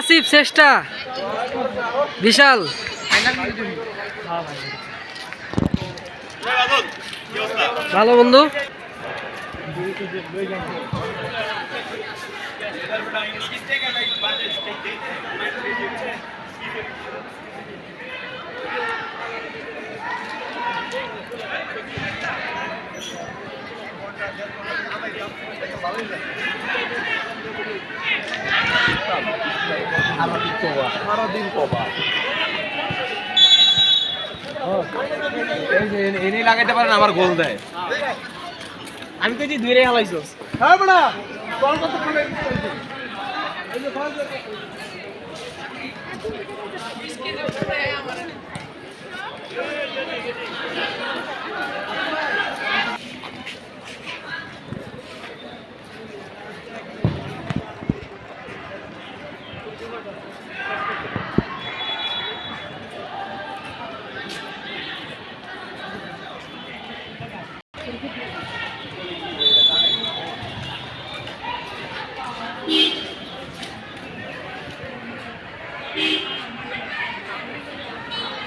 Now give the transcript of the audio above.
আসিফ চেষ্টা বিশাল। ভালো বন্ধু। এনে লাগাইতে পারেন আমার গোল দেয়। আমি কইছি দুই রে হালাইছস হ্যাঁ বড়া